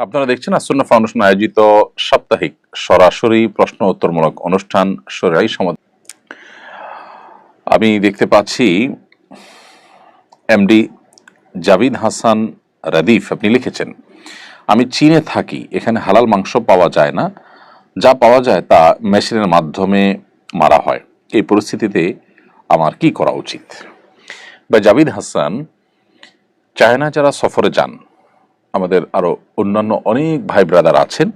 আপনারা দেখছেন আসন্ন ফাউন্ডেশন আয়োজিত সাপ্তাহিক সরাসরি প্রশ্ন উত্তরমূলক অনুষ্ঠান সরাই সমাধান আমি দেখতে পাচ্ছি এমডি জাবিদ হাসান রাদিফ, আপনি লিখেছেন, আমি চীনে থাকি, এখানে হালাল মাংস পাওয়া যায় না। যা পাওয়া যায় তা মেশিনের মাধ্যমে মারা হয়। এই পরিস্থিতিতে আমার কি করা উচিত? বা জাবিদ হাসান, চায়না যারা সফরে যান আমাদের আরও অন্যান্য অনেক ভাই ব্রাদার আছেন,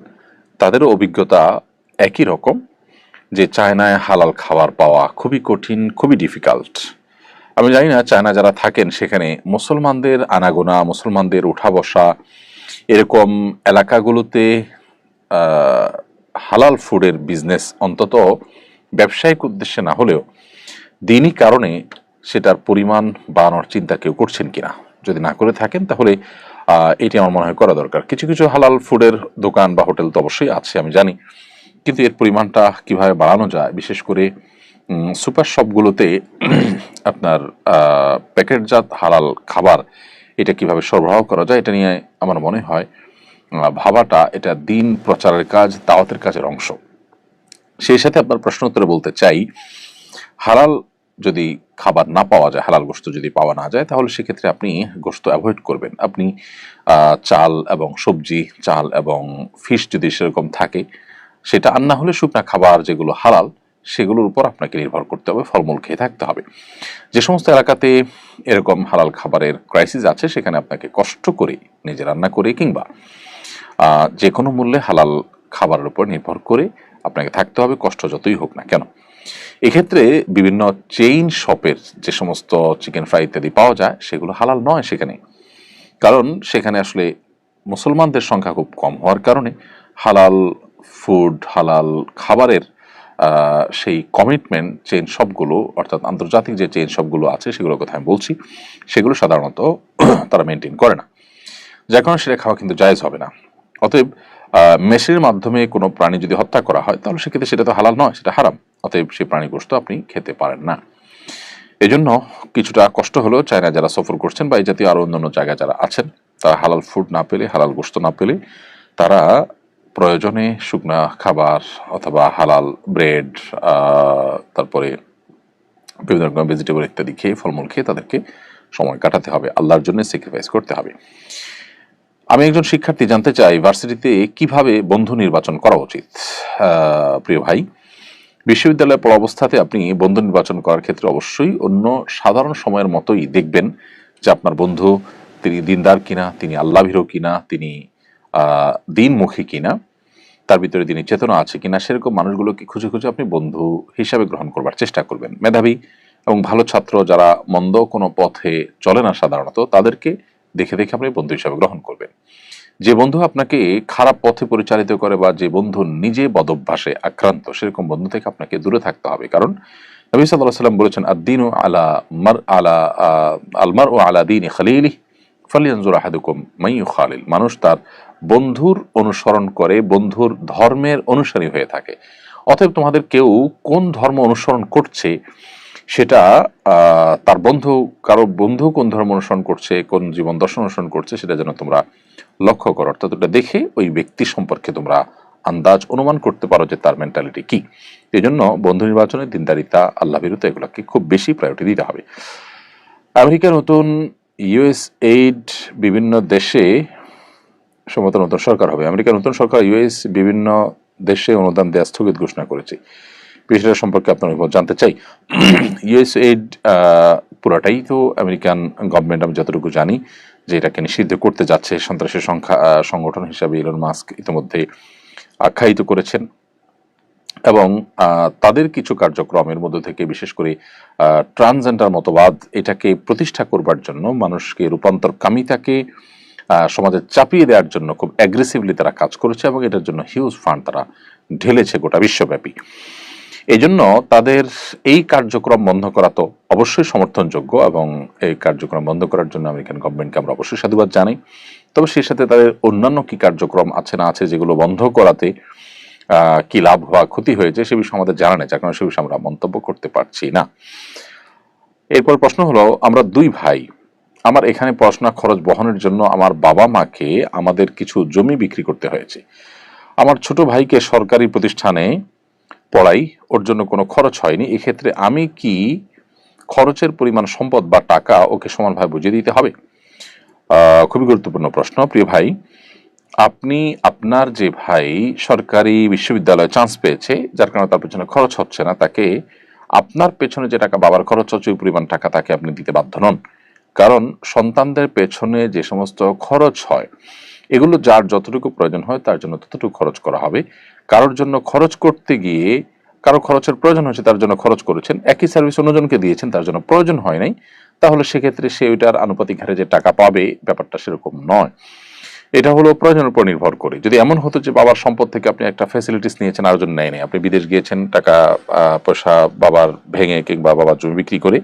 তাদেরও অভিজ্ঞতা একই রকম যে চায়নায় হালাল খাবার পাওয়া খুবই কঠিন, খুবই ডিফিকাল্ট আমি জানি না চায়না যারা থাকেন সেখানে মুসলমানদের আনাগোনা, মুসলমানদের উঠা বসা, এরকম এলাকাগুলোতে হালাল ফুডের বিজনেস অন্তত ব্যবসায়িক উদ্দেশ্যে না হলেও দিনই কারণে সেটার পরিমাণ বাড়ানোর চিন্তা কেউ করছেন কিনা। যদি না করে থাকেন তাহলে এটি আমার মনে হয় করা দরকার। কিছু কিছু হালাল ফুডের দোকান বা হোটেল তো অবশ্যই আছে, আমি জানি। কিন্তু এর পরিমাণটা কীভাবে বাড়ানো যায়, বিশেষ করে সুপার শপগুলোতে আপনার প্যাকেটজাত হালাল খাবার, এটা কীভাবে সরবরাহ করা যায়, এটা নিয়ে আমার মনে হয় ভাবাটা এটা দিন প্রচারের কাজ, দাওয়াতের কাজের অংশ। সেই সাথে আপনার প্রশ্ন উত্তরে বলতে চাই, হালাল যদি খাবার না পাওয়া যায়, হালাল গোস্ত যদি পাওয়া না যায়, তাহলে সেক্ষেত্রে আপনি গোস্ত অ্যাভয়েড করবেন। আপনি চাল এবং সবজি, চাল এবং ফিশ যদি সেরকম থাকে, সেটা আর না হলে শুকনা খাবার যেগুলো হালাল, সেগুলোর উপর আপনাকে নির্ভর করতে হবে, ফলমূল খেয়ে থাকতে হবে। যে সমস্ত এলাকাতে এরকম হালাল খাবারের ক্রাইসিস আছে, সেখানে আপনাকে কষ্ট করে নিজে রান্না করে কিংবা যে কোনো মূল্যে হালাল খাবারের উপর নির্ভর করে আপনাকে থাকতে হবে, কষ্ট যতই হোক না কেন। এক্ষেত্রে বিভিন্ন চেইন শপের যে সমস্ত চিকেন ফ্রাই ইত্যাদি পাওয়া যায়, সেগুলো হালাল নয় সেখানে। কারণ সেখানে আসলে মুসলমানদের সংখ্যা খুব কম হওয়ার কারণে হালাল ফুড হালাল খাবারের সেই কমিটমেন্ট চেইন শপগুলো অর্থাৎ আন্তর্জাতিক যে চেইন শপগুলো আছে, সেগুলোর কথা আমি বলছি, সেগুলো সাধারণত তারা মেনটেন করে না। যার কারণে সেটা খাওয়া কিন্তু জায়েজ হবে না। অতএব মেশিনের মাধ্যমে কোনো প্রাণী যদি হত্যা করা হয়, তাহলে সেক্ষেত্রে সেটা তো হালাল নয়, সেটা হারাম। অতএব সেই প্রাণী গোস্ত আপনি খেতে পারেন না। এজন্য কিছুটা কষ্ট হলেও চায়না যারা সফর করছেন বা এই জাতীয় আরও অন্যান্য জায়গায় যারা আছেন, তারা হালাল ফুড না পেলে, হালাল গোস্ত না পেলে, তারা প্রয়োজনে শুকনা খাবার অথবা হালাল ব্রেড তারপরে বিভিন্ন রকম ভেজিটেবল ইত্যাদি খেয়ে, ফলমূল খেয়ে তাদেরকে সময় কাটাতে হবে। আল্লাহর জন্য স্যাক্রিফাইস করতে হবে। আমি একজন শিক্ষার্থী জানতে চাই ভার্সিটিতে কীভাবে বন্ধু নির্বাচন করা উচিত? প্রিয় ভাই বিশ্ববিদ্যালয়ে পড়া অবস্থাতে আপনি বন্ধু নির্বাচন করার ক্ষেত্রে অবশ্যই অন্য সাধারণ সময়ের মতোই দেখবেন যে আপনার বন্ধু তিনি দিনদার কিনা, তিনি আল্লাভীরও কিনা, তিনি দিনমুখী কিনা, তার ভিতরে তিনি চেতনা আছে কিনা, সেরকম মানুষগুলোকে খুঁজে খুঁজে আপনি বন্ধু হিসাবে গ্রহণ করবার চেষ্টা করবেন। মেধাবী এবং ভালো ছাত্র যারা মন্দ কোনো পথে চলে না সাধারণত, তাদেরকে দেখে দেখে আপনি বন্ধু হিসাবে গ্রহণ করবেন। যে বন্ধু আপনাকে খারাপ পথে পরিচালিত করে বা যে বন্ধু নিজে বদভ্যাসে আক্রান্ত, সেরকম বন্ধু থেকে আপনাকে দূরে থাকতে হবে। কারণ নবী সাল্লাহ সাল্লাম বলেছেন আদিন আলা মার, আলা আলমার ও আলা দিন খালিলি ফালিয়ানজুর আহাদুকুম মাই খালিল মানুষ তার বন্ধুর অনুসরণ করে, বন্ধুর ধর্মের অনুসারী হয়ে থাকে। অতএব তোমাদের কেউ কোন ধর্ম অনুসরণ করছে সেটা তার বন্ধু, কারও বন্ধু কোন ধর্ম অনুসরণ করছে, কোন জীবন দর্শন অনুসরণ করছে, সেটা যেন তোমরা লক্ষ্য করো। অর্থাৎ ওটা দেখে ওই ব্যক্তি সম্পর্কে তোমরা আন্দাজ অনুমান করতে পারো যে তার মেন্টালিটি কি। এই জন্য বন্ধু নির্বাচনে দিনদারিতা আল্লাহ বিরুদ্ধে এগুলোকে খুব বেশি প্রায়োরিটি দিতে হবে। আমেরিকার নতুন ইউএস এইড বিভিন্ন দেশে সম্ভবত নতুন সরকার হবে। আমেরিকার নতুন সরকার ইউএস বিভিন্ন দেশে অনুদান দেওয়া স্থগিত ঘোষণা করেছে। বিষয়টা সম্পর্কে আপনার জানতে চাই। ইউএস এইড পুরাটাই তো আমেরিকান গভর্নমেন্ট আমি যতটুকু জানি যে এটাকে নিষিদ্ধ করতে যাচ্ছে। সন্ত্রাসের সংখ্যা সংগঠন হিসাবে ইলন মাস্ক ইতিমধ্যে আখ্যায়িত করেছেন এবং তাদের কিছু কার্যক্রমের মধ্যে থেকে বিশেষ করে ট্রান্সজেন্ডার মতবাদ এটাকে প্রতিষ্ঠা করবার জন্য মানুষকে রূপান্তরকামিতাকে সমাজে চাপিয়ে দেওয়ার জন্য খুব অ্যাগ্রেসিভলি তারা কাজ করেছে এবং এটার জন্য হিউজ ফান্ড তারা ঢেলেছে গোটা বিশ্বব্যাপী। এই জন্য তাদের এই কার্যক্রম বন্ধ করা তো অবশ্যই সমর্থনযোগ্য এবং এই কার্যক্রম বন্ধ করার জন্য আমেরিকান গভর্নমেন্টকে আমরা অবশ্যই সাধুবাদ জানাই। তবে সেই সাথে তাদের অন্যান্য কি কার্যক্রম আছে না আছে যেগুলো বন্ধ করাতে কি লাভ বা ক্ষতি হয়েছে সে বিষয়ে আমাদের জানা নেই, যার কারণে সে বিষয়ে আমরা মন্তব্য করতে পারছি না। এরপর প্রশ্ন হলো, আমরা দুই ভাই, আমার এখানে পড়াশোনা খরচ বহনের জন্য আমার বাবা মাকে আমাদের কিছু জমি বিক্রি করতে হয়েছে। আমার ছোট ভাইকে সরকারি প্রতিষ্ঠানে পড়াই, ওর জন্য কোনো খরচ হয়নি। এক্ষেত্রে আমি কি খরচের পরিমাণ সম্পদ বা টাকা ওকে সমানভাবে বুঝিয়ে দিতে হবে? খুবই গুরুত্বপূর্ণ প্রশ্ন, প্রিয় ভাই। আপনি, আপনার যে ভাই সরকারি বিশ্ববিদ্যালয়ে চান্স পেয়েছে, যার কারণে তার পেছনে খরচ হচ্ছে না, তাকে আপনার পেছনে যে টাকা বাবার খরচ হচ্ছে, ওই পরিমাণ টাকা তাকে আপনি দিতে বাধ্য নন। কারণ সন্তানদের পেছনে যে সমস্ত খরচ হয় এগুলো যার যতটুকু প্রয়োজন হয় তার জন্য ততটুকু খরচ করা হবে। কারোর জন্য খরচ করতে গিয়ে কারও খরচের প্রয়োজন হয়েছে তার জন্য খরচ করেছেন, একই সার্ভিস অন্যজনকে দিয়েছেন, তার জন্য প্রয়োজন হয় নাই, তাহলে সেক্ষেত্রে সে ওইটার আনুপাতিক হারে যে টাকা পাবে ব্যাপারটা সেরকম নয়। এটা হলো প্রয়োজনের উপর নির্ভর করে। যদি এমন হতো যে বাবার সম্পদ থেকে আপনি একটা ফ্যাসিলিটিস নিয়েছেন, আর জন্য নেয় আপনি বিদেশ গিয়েছেন, টাকা পয়সা বাবার ভেঙে কিংবা বাবার জমি বিক্রি করে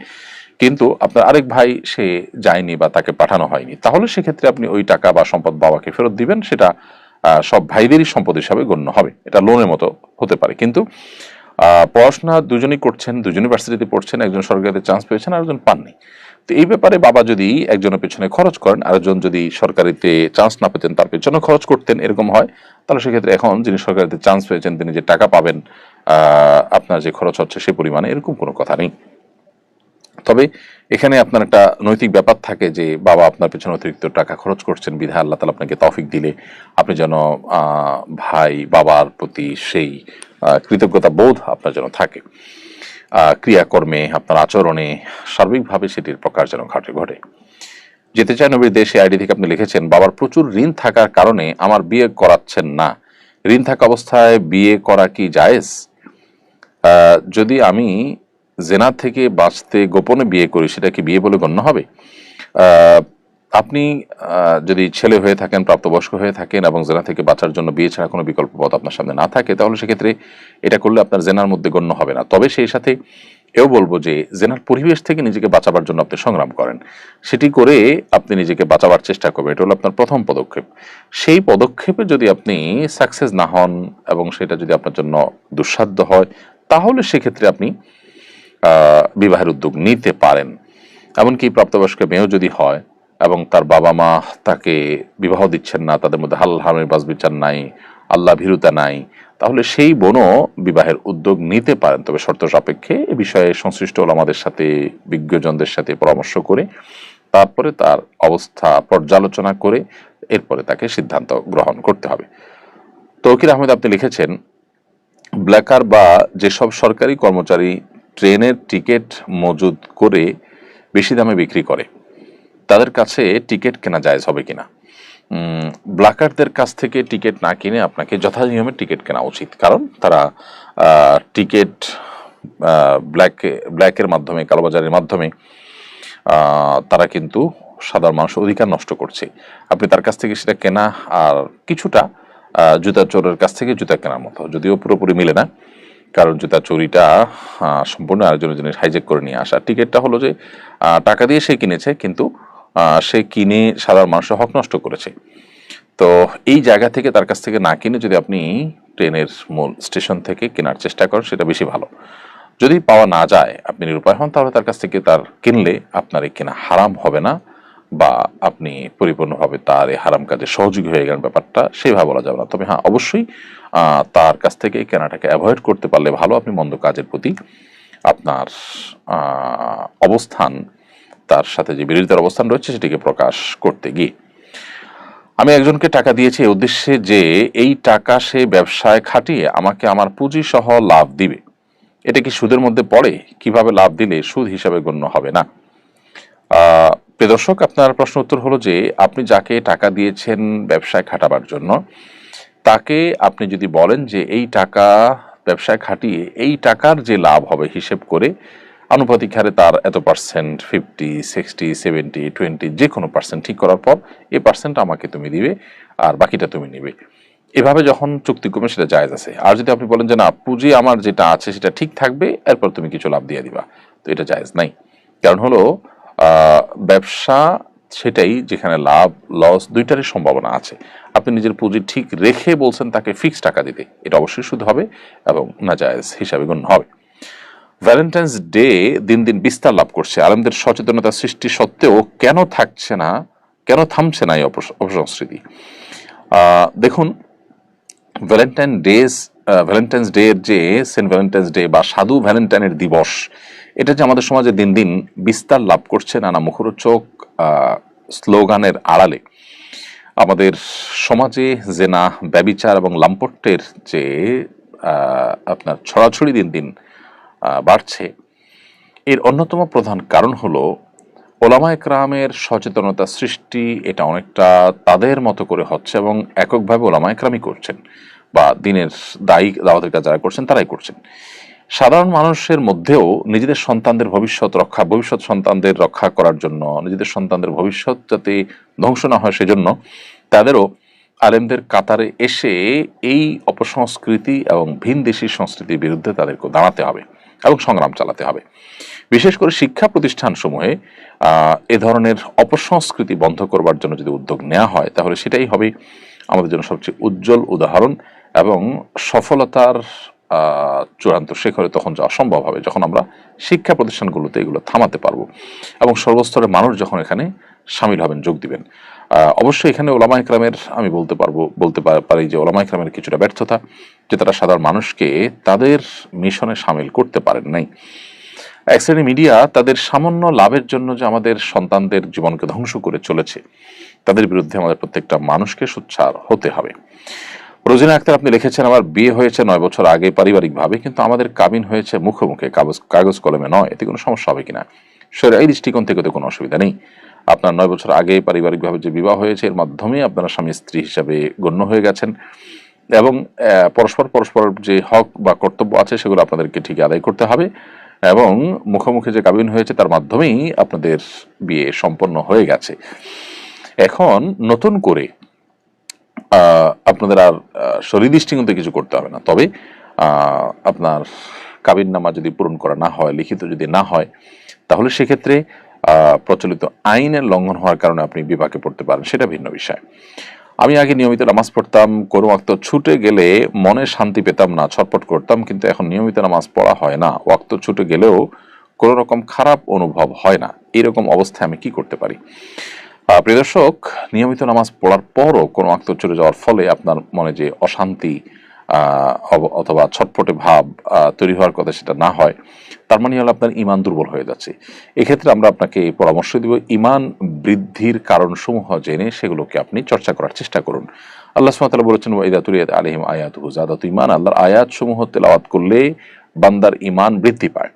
কিন্তু আপনার আরেক ভাই, সে যায়নি বা তাকে পাঠানো হয়নি। তাহলে সেক্ষেত্রে আপনি ওই টাকা বা সম্পদ বাবাকে ফেরত দিবেন, সেটা সব ভাইদেরই সম্পদ হিসাবে গণ্য হবে। এটা লোনের মতো হতে পারে। কিন্তু পড়াশোনা দুজনই করছেন, দুজন ইউনিভার্সিটিতে পড়ছেন, একজন সরকারিতে চান্স পেয়েছেন, আর একজন পাননি। তো এই ব্যাপারে বাবা যদি একজনের পেছনে খরচ করেন, আরেকজন যদি সরকারিতে চান্স না পেতেন, তার পেছনে খরচ করতেন, এরকম হয়, তাহলে সেক্ষেত্রে এখন যিনি সরকারিতে চান্স পেয়েছেন, তিনি যে টাকা পাবেন আপনার যে খরচ হচ্ছে সে পরিমাণে, এরকম কোনো কথা নেই। তবে এখানে আপনার একটা নৈতিক ব্যাপার থাকে যে বাবা আপনার পেছনে অতিরিক্ত টাকা খরচ করছেন, বিধায় আল্লাহ তালা আপনাকে তফিক দিলে আপনি যেন ভাই, বাবার প্রতি সেই কৃতজ্ঞতা বোধ আপনার যেন থাকে। ক্রিয়াকর্মে, আপনার আচরণে, সার্বিকভাবে সেটির প্রকাশ যেন ঘটে ঘটে। যেতে চায় নবীর দেশে আইডি থেকে আপনি লিখেছেন, বাবার প্রচুর ঋণ থাকার কারণে আমার বিয়ে করাচ্ছেন না। ঋণ থাকা অবস্থায় বিয়ে করা কি জায়েজ? যদি আমি জেনা থেকে বাঁচতে গোপনে বিয়ে করি, সেটা কি বিয়ে বলে গণ্য হবে? আপনি যদি ছেলে হয়ে থাকেন, প্রাপ্তবয়স্ক হয়ে থাকেন এবং জেনা থেকে বাঁচার জন্য বিয়ে ছাড়া কোনো বিকল্প পথ আপনার সামনে না থাকে, তাহলে সেক্ষেত্রে এটা করলে আপনার জেনার মধ্যে গণ্য হবে না। তবে সেই সাথে এও বলব যে, জেনার পরিবেশ থেকে নিজেকে বাঁচাবার জন্য আপনি সংগ্রাম করেন। সেটি করে আপনি নিজেকে বাঁচাবার চেষ্টা করবেন, এটা হলো আপনার প্রথম পদক্ষেপ। সেই পদক্ষেপে যদি আপনি সাকসেস না হন এবং সেটা যদি আপনার জন্য দুঃসাধ্য হয়, তাহলে সেক্ষেত্রে আপনি বিবাহের উদ্যোগ নিতে পারেন। এমনকি প্রাপ্তবয়স্ক মেয়েও যদি হয় এবং তার বাবা মা তাকে বিবাহ দিচ্ছেন না, তাদের মধ্যে হাল হামের বাস বিচার নাই, আল্লাহ ভীরুতা নাই, তাহলে সেই বোনও বিবাহের উদ্যোগ নিতে পারেন। তবে শর্ত সাপেক্ষে এ বিষয়ে সংশ্লিষ্ট হল আমাদের সাথে, বিজ্ঞজনদের সাথে পরামর্শ করে, তারপরে তার অবস্থা পর্যালোচনা করে, এরপরে তাকে সিদ্ধান্ত গ্রহণ করতে হবে। তৌকির আহমেদ আপনি লিখেছেন ব্ল্যাকার বা যেসব সরকারি কর্মচারী ট্রেনের টিকিট মজুদ করে বেশি দামে বিক্রি করে। তাদের কাছে টিকিট কেনা জায়েজ হবে কিনা? উম, ব্ল্যাকারদের কাছ থেকে টিকিট না কিনে আপনাকে যথানিয়মে টিকিট কেনা উচিত। কারণ তারা টিকিট ব্ল্যাকে ব্ল্যাকের মাধ্যমে কালোবাজারের মাধ্যমে তারা কিন্তু সাধারণ মানুষের অধিকার নষ্ট করছে। আপনি তার কাছ থেকে সেটা কেনা আর কিছুটা জুতা চোরের কাছ থেকে জুতা কেনার মতো। যদিও পুরোপুরি মিলে না। কারণ জুতা চুরিটা সম্পূর্ণ আরেকজনের জিনিস হাইজেক করে নিয়ে আসা। টিকিটটা হলো যে টাকা দিয়ে সে কিনেছে, কিন্তু সে কিনে সাধারণ মানুষের হক নষ্ট করেছে। তো এই জায়গা থেকে তার কাছ থেকে না কিনে যদি আপনি ট্রেনের মূল স্টেশন থেকে কেনার চেষ্টা করেন, সেটা বেশি ভালো। যদি পাওয়া না যায়, আপনি নিরুপায় হন, তাহলে তার কাছ থেকে তার কিনলে আপনার এই কেনা হারাম হবে না। বা আপনি পরিপূর্ণভাবে তার এই হারাম কাজে সহযোগী হয়ে গেলেন ব্যাপারটা, সেভাবে বলা যাবে না। তবে হ্যাঁ অবশ্যই তার কাছ থেকে কেনাটাকে অ্যাভয়েড করতে পারলে ভালো আপনি মন্দ কাজের প্রতি আপনার অবস্থান, তার সাথে যে বিরোধিতার অবস্থান রয়েছে সেটিকে প্রকাশ করতে গিয়ে। আমি একজনকে টাকা দিয়েছি এই উদ্দেশ্যে যে এই টাকা সে ব্যবসায় খাটিয়ে আমাকে আমার পুঁজি সহ লাভ দিবে। এটা কি সুদের মধ্যে পড়ে? কীভাবে লাভ দিলে সুদ হিসাবে গণ্য হবে না? প্রিয় দর্শক, আপনার প্রশ্ন উত্তর হলো যে, আপনি যাকে টাকা দিয়েছেন ব্যবসায় খাটাবার জন্য, তাকে আপনি যদি বলেন যে, এই টাকা ব্যবসায় খাটিয়ে, এই টাকার যে লাভ হবে হিসেব করে, আনুপাতিক হারে তার এত percent, fifty, sixty, seventy, twenty যে কোনো পার্সেন্ট ঠিক করার পর এই পার্সেন্ট আমাকে তুমি দিবে আর বাকিটা তুমি নিবে। এভাবে যখন চুক্তি করবে সেটা জায়েজ আছে। আর যদি আপনি বলেন যে, না, পুঁজি আমার যেটা আছে সেটা ঠিক থাকবে, এরপর তুমি কিছু লাভ দিয়ে দিবা, তো এটা জায়েজ নাই। কারণ হলো ব্যবসা সেটাই যেখানে লাভ লস দুইটারই সম্ভাবনা আছে। আপনি নিজের পুঁজি ঠিক রেখে বলছেন তাকে ফিক্স টাকা দিতে। এটা অবশ্যই সুদ হবে এবং না জায়েজ হিসাবে গণ্য হবে। ভ্যালেন্টাইন্স ডে দিন দিন বিস্তার লাভ করছে। আলমদের সচেতনতা সৃষ্টি সত্ত্বেও কেন থাকছে না, কেন থামছে না এই অপস- অপসংস্কৃতি? দেখুন ভ্যালেন্টাইন ডেজ ভ্যালেন্টাইন্স ডে এর যে সেন্ট ভ্যালেন্টাইন্স ডে বা সাধু ভ্যালেন্টাইনের দিবস এটা যে আমাদের সমাজে দিন দিন বিস্তার লাভ করছে, নানা মুখরোচক স্লোগানের আড়ালে। আমাদের সমাজে জেনা, ব্যবিচার এবং লাম্পট্যের যে আপনার ছড়াছড়ি দিন দিন বাড়ছে। এর অন্যতম প্রধান কারণ হলো, ওলামা একরামের সচেতনতা সৃষ্টি এটা অনেকটা তাদের মতো করে হচ্ছে এবং এককভাবে ওলামা একরামই করছেন বা দিনের দায়ী দাওয়াতের কাজ যারা করছেন তারাই করছেন। সাধারণ মানুষের মধ্যেও নিজেদের সন্তানদের ভবিষ্যৎ রক্ষা, ভবিষ্যৎ সন্তানদের রক্ষা করার জন্য, নিজেদের সন্তানদের ভবিষ্যৎ যাতে ধ্বংস না হয় সেজন্য তাদেরও আলেমদের কাতারে এসে এই অপসংস্কৃতি এবং ভিনদেশী সংস্কৃতির বিরুদ্ধে তাদেরকে দাঁড়াতে হবে এবং সংগ্রাম চালাতে হবে। বিশেষ করে শিক্ষা প্রতিষ্ঠানসমূহে এ ধরনের অপসংস্কৃতি বন্ধ করবার জন্য যদি উদ্যোগ নেওয়া হয়, তাহলে সেটাই হবে আমাদের জন্য সবচেয়ে উজ্জ্বল উদাহরণ এবং সফলতার চূড়ান্ত শেখরে তখন যাওয়া সম্ভব হবে যখন আমরা শিক্ষা প্রতিষ্ঠানগুলোতে এগুলো থামাতে পারব। এবং সর্বস্তরের মানুষ যখন এখানে সামিল হবেন, যোগ দিবেন। অবশ্যই এখানে ওলামা ইকরামের আমি বলতে পারব, বলতে পারি যে ওলামা ইকরামের কিছুটা ব্যর্থতা, যে তারা সাধারণ মানুষকে তাদের মিশনে সামিল করতে পারেন নাই। এক শ্রেণি মিডিয়া তাদের সামান্য লাভের জন্য যে আমাদের সন্তানদের জীবনকে ধ্বংস করে চলেছে, তাদের বিরুদ্ধে আমাদের প্রত্যেকটা মানুষকে সোচ্চার হতে হবে। রোজিনা আক্তার, আপনি লিখেছেন আমার বিয়ে হয়েছে নয় বছর আগে পারিবারিকভাবে, কিন্তু আমাদের কাবিন হয়েছে মুখে মুখে, কাগজ কাগজ কলমে নয়। এতে কোনো সমস্যা হবে কিনা? সেটা এই দৃষ্টিকোণ থেকে তো কোনো অসুবিধা নেই। আপনার নয় বছর আগে পারিবারিকভাবে যে বিবাহ হয়েছে, এর মাধ্যমে আপনারা স্বামী স্ত্রী হিসাবে গণ্য হয়ে গেছেন এবং পরস্পর পরস্পর যে হক বা কর্তব্য আছে, সেগুলো আপনাদেরকে ঠিক আদায় করতে হবে এবং মুখোমুখি যে কাবিন হয়েছে, তার মাধ্যমেই আপনাদের বিয়ে সম্পন্ন হয়ে গেছে। এখন নতুন করে আপনাদের আর আহ, সুনির্দিষ্টিগত কিছু করতে হবে না। তবে আপনার কাবির নামা যদি পূরণ করা না হয় লিখিত যদি না হয় তাহলে সেক্ষেত্রে প্রচলিত আইনের লঙ্ঘন হওয়ার কারণে আপনি বিপাকে পড়তে পারেন সেটা ভিন্ন বিষয়। আমি আগে নিয়মিত নামাজ পড়তাম কোনো ওয়াক্ত ছুটে গেলে মনে শান্তি পেতাম না ছটপট করতাম কিন্তু এখন নিয়মিত নামাজ পড়া হয় না। ওয়াক্ত ছুটে গেলেও কোনো রকম খারাপ অনুভব হয় না। এরকম অবস্থায় আমি কি করতে পারি? প্রিয় দর্শক, নিয়মিত নামাজ পড়ার পরও কোনো আক্ত চলে যাওয়ার ফলে আপনার মনে যে অশান্তি অথবা ছটপটে ভাব তৈরি হওয়ার কথা সেটা না হয়, তার মানে হলো আপনার ইমান দুর্বল হয়ে যাচ্ছে। এক্ষেত্রে আমরা আপনাকে পরামর্শ দিব, ইমান বৃদ্ধির কারণসমূহ জেনে সেগুলোকে আপনি চর্চা করার চেষ্টা করুন। আল্লাহ সুবহানাহু বলেছেন ওয়াইদা তুলিয়াত আলাইহিম আয়াতুহু জাদাতু ইমান আল্লাহর আয়াতসমূহ তেলাওয়াত করলে বান্দার ইমান বৃদ্ধি পায়।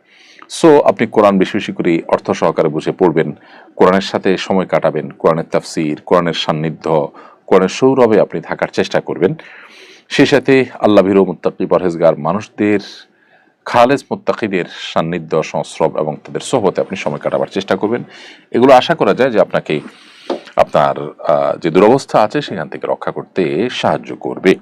সো আপনি কোরআন বেশি বেশি করে অর্থ সহকারে বুঝে পড়বেন। কোরআনের সাথে সময় কাটাবেন, কোরআনের তাফসির, কোরআনের সান্নিধ্য, কোরআনের সৌরভে আপনি থাকার চেষ্টা করবেন। সেই সাথে আল্লাহ ভীর মুত্তাকি পরহেজগার মানুষদের, খালেজ মুত্তাকিদের সান্নিধ্য, সংস্রব এবং তাদের সোহবতে আপনি সময় কাটাবার চেষ্টা করবেন। এগুলো আশা করা যায় যে আপনাকে, আপনার যে দুরবস্থা আছে সেখান থেকে রক্ষা করতে সাহায্য করবে।